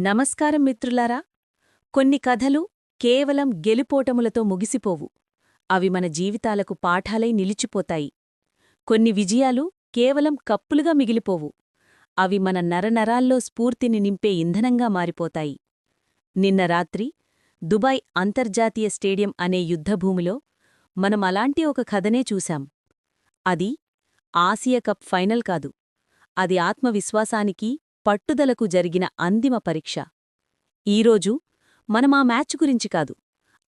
నమస్కారం మిత్రులారా. కొన్ని కథలు కేవలం గెలుపోటములతో ముగిసిపోవు. అవి మన జీవితాలకు పాఠాలై నిలిచిపోతాయి. కొన్ని విజయాలు కేవలం కప్పులుగా మిగిలిపోవు. అవి మన నరనరాల్లో స్ఫూర్తిని నింపే ఇంధనంగా మారిపోతాయి. నిన్న రాత్రి దుబాయ్ అంతర్జాతీయ స్టేడియం అనే యుద్ధభూమిలో మనం అలాంటి ఒక కథనే చూశాం. అది ఆసియా కప్ ఫైనల్ కాదు. అది ఆత్మవిశ్వాసానికి పట్టుదలకు జరిగిన అంతిమ పరీక్ష. ఈరోజు మనం ఆ మ్యాచ్ గురించి కాదు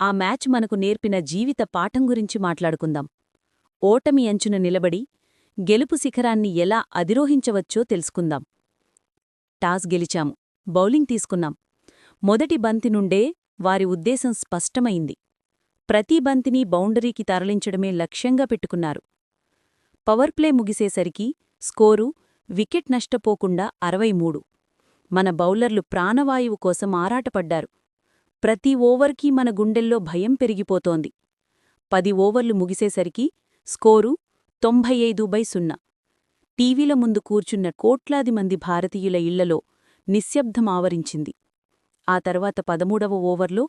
ఆ మ్యాచ్ మనకు నేర్పిన జీవిత పాఠం గురించి మాట్లాడుకుందాం. ఓటమి అంచున నిలబడి గెలుపు శిఖరాన్ని ఎలా అధిరోహించవచ్చో తెలుసుకుందాం. టాస్ గెలిచాము బౌలింగ్ తీసుకున్నాం. మొదటి బంతి నుండే వారి ఉద్దేశం స్పష్టమైంది. ప్రతి బంతిని బౌండరీకి తరలించడమే లక్ష్యంగా పెట్టుకున్నారు. పవర్ప్లే ముగిసేసరికి స్కోరు వికెట్ నష్టపోకుండా అరవై మూడు. మన బౌలర్లు ప్రాణవాయువు కోసం ఆరాటపడ్డారు. ప్రతి ఓవర్కీ మన గుండెల్లో భయం పెరిగిపోతోంది. పది ఓవర్లు ముగిసేసరికి స్కోరు తొంభై ఐదు బై సున్నా. టీవీల ముందు కూర్చున్న కోట్లాది మంది భారతీయుల ఇళ్ళలో నిశ్శబ్దం ఆవరించింది. ఆ తర్వాత పదమూడవ ఓవర్లో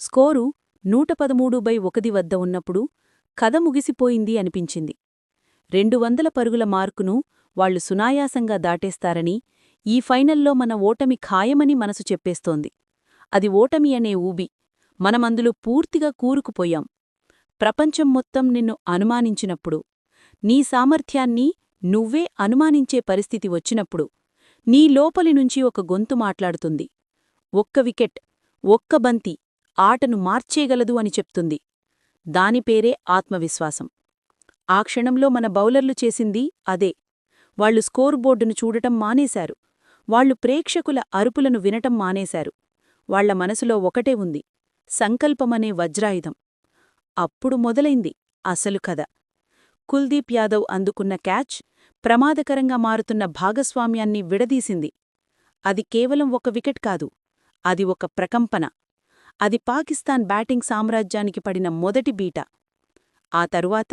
స్కోరు నూట పదమూడు బై ఒకది వద్ద ఉన్నప్పుడు కథ ముగిసిపోయింది అనిపించింది. రెండు వందల పరుగుల మార్కును వాళ్ళు సునాయాసంగా దాటేస్తారని ఈ ఫైనల్లో మన ఓటమి ఖాయమని మనసు చెప్పేస్తోంది. అది ఓటమి అనే ఊబి. మనమందులో పూర్తిగా కూరుకుపోయాం. ప్రపంచం మొత్తం నిన్ను అనుమానించినప్పుడు నీ సామర్థ్యాన్ని నువ్వే అనుమానించే పరిస్థితి వచ్చినప్పుడు నీ లోపలి నుంచి ఒక గొంతు మాట్లాడుతుంది. ఒక్క వికెట్ ఒక్క బంతి ఆటను మార్చేయగలదు అని చెప్తుంది. దానిపేరే ఆత్మవిశ్వాసం. ఆ క్షణంలో మన బౌలర్లు చేసింది అదే. వాళ్ళు స్కోర్ బోర్డును చూడటం మానేశారు. వాళ్ళు ప్రేక్షకుల అరుపులను వినటం మానేశారు. వాళ్ళ మనసులో ఒకటే ఉంది. సంకల్పమనే వజ్రాయుధం. అప్పుడు మొదలైంది అసలు కథ. కుల్దీప్ యాదవ్ అందుకున్న క్యాచ్ ప్రమాదకరంగా మారుతున్న భాగస్వామ్యాన్ని విడదీసింది. అది కేవలం ఒక వికెట్ కాదు. అది ఒక ప్రకంపన. అది పాకిస్తాన్ బ్యాటింగ్ సామ్రాజ్యానికి పడిన మొదటి బీట. ఆ తరువాత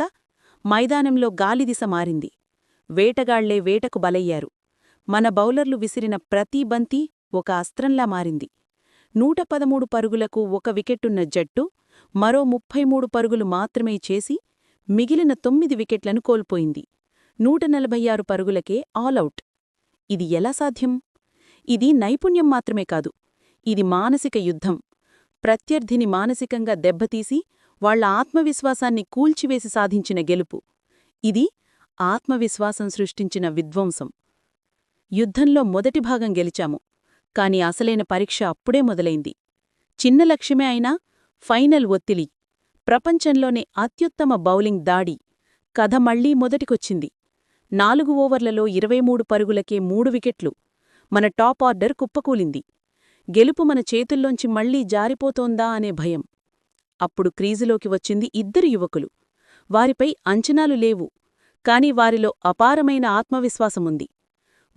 మైదానంలో గాలిదిశ మారింది. వేటగాళ్ళే వేటకు బలయ్యారు. మన బౌలర్లు విసిరిన ప్రతి బంతి ఒక అస్త్రంలా మారింది. నూట పదమూడు పరుగులకు ఒక వికెట్టున్న జట్టు మరో ముప్పై మూడు పరుగులు మాత్రమే చేసి మిగిలిన తొమ్మిది వికెట్లను కోల్పోయింది. నూట నలభై ఆరు పరుగులకే ఆలౌట్ ఇది ఎలా సాధ్యం? ఇది నైపుణ్యం మాత్రమే కాదు. ఇది మానసిక యుద్ధం. ప్రత్యర్థిని మానసికంగా దెబ్బతీసి వాళ్ళ ఆత్మవిశ్వాసాన్ని కూల్చివేసి సాధించిన గెలుపు. ఇది ఆత్మవిశ్వాసం సృష్టించిన విధ్వంసం. యుద్ధంలో మొదటి భాగం గెలిచాము కాని అసలైన పరీక్ష అప్పుడే మొదలైంది. చిన్న లక్ష్యమే అయినా ఫైనల్ ఒత్తిలి ప్రపంచంలోనే అత్యుత్తమ బౌలింగ్ దాడి. కథ మళ్ళీ మొదటికొచ్చింది. నాలుగు ఓవర్లలో ఇరవై మూడు పరుగులకే మూడు వికెట్లు. మన టాప్ ఆర్డర్ కుప్పకూలింది. గెలుపు మన చేతుల్లోంచి మళ్ళీ జారిపోతోందా అనే భయం. అప్పుడు క్రీజులోకి వచ్చింది ఇద్దరు యువకులు. వారిపై అంచనాలు లేవు. కాని వారిలో అపారమైన ఆత్మవిశ్వాసముంది.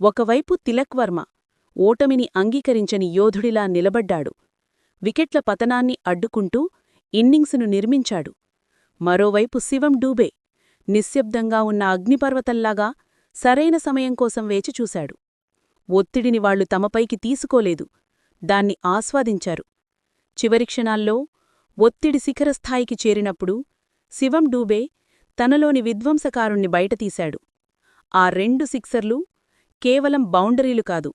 ఒకవైపు తిలక్వర్మ ఓటమిని అంగీకరించని యోధుడిలా నిలబడ్డాడు. వికెట్ల పతనాన్ని అడ్డుకుంటూ ఇన్నింగ్సును నిర్మించాడు. మరోవైపు శివం డూబే నిశ్శబ్దంగా ఉన్న అగ్నిపర్వతల్లాగా సరైన సమయం కోసం వేచిచూశాడు ఒత్తిడిని వాళ్ళు తమపైకి తీసుకోలేదు. దాన్ని ఆస్వాదించారు. చివరి క్షణాల్లో ఒత్తిడి శిఖరస్థాయికి చేరినప్పుడు శివం డూబే తనలోని విధ్వంసకారుణ్ణి బయటతీశాడు. ఆ రెండు సిక్సర్లు కేవలం బౌండరీలు కాదు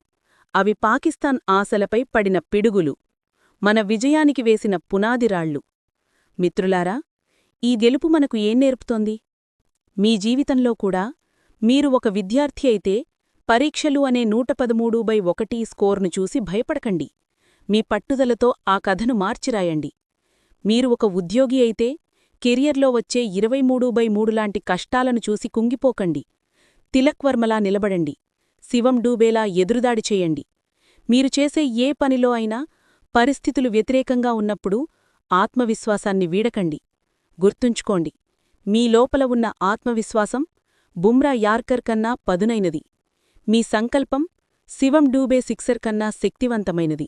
అవి పాకిస్తాన్ ఆశలపై పడిన పిడుగులు. మన విజయానికి వేసిన పునాదిరాళ్ళు మిత్రులారా ఈ గెలుపు మనకు ఏం నేర్పుతోంది? మీ జీవితంలో కూడా మీరు ఒక విద్యార్థి అయితే పరీక్షలు అనే నూట పదమూడు బై ఒకటి స్కోర్ను చూసి భయపడకండి. మీ పట్టుదలతో ఆ కథను మార్చిరాయండి. మీరు ఒక ఉద్యోగి అయితే కెరియర్లో వచ్చే ఇరవై మూడు బై మూడు లాంటి కష్టాలను చూసి కుంగిపోకండి. తిలక్వర్మలా నిలబడండి. శివం డూబేలా ఎదురుదాడి చేయండి. మీరు చేసే ఏ పనిలో అయినా పరిస్థితులు వ్యతిరేకంగా ఉన్నప్పుడు ఆత్మవిశ్వాసాన్ని వీడకండి. గుర్తుంచుకోండి మీ లోపల ఉన్న ఆత్మవిశ్వాసం బుమ్రా యార్కర్ కన్నా పదునైనది. మీ సంకల్పం శివం డూబే సిక్సర్ కన్నా శక్తివంతమైనది.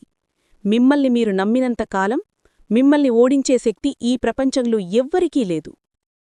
మిమ్మల్ని మీరు నమ్మినంత కాలం మిమ్మల్ని ఓడించే శక్తి ఈ ప్రపంచంలో ఎవ్వరికీ లేదు.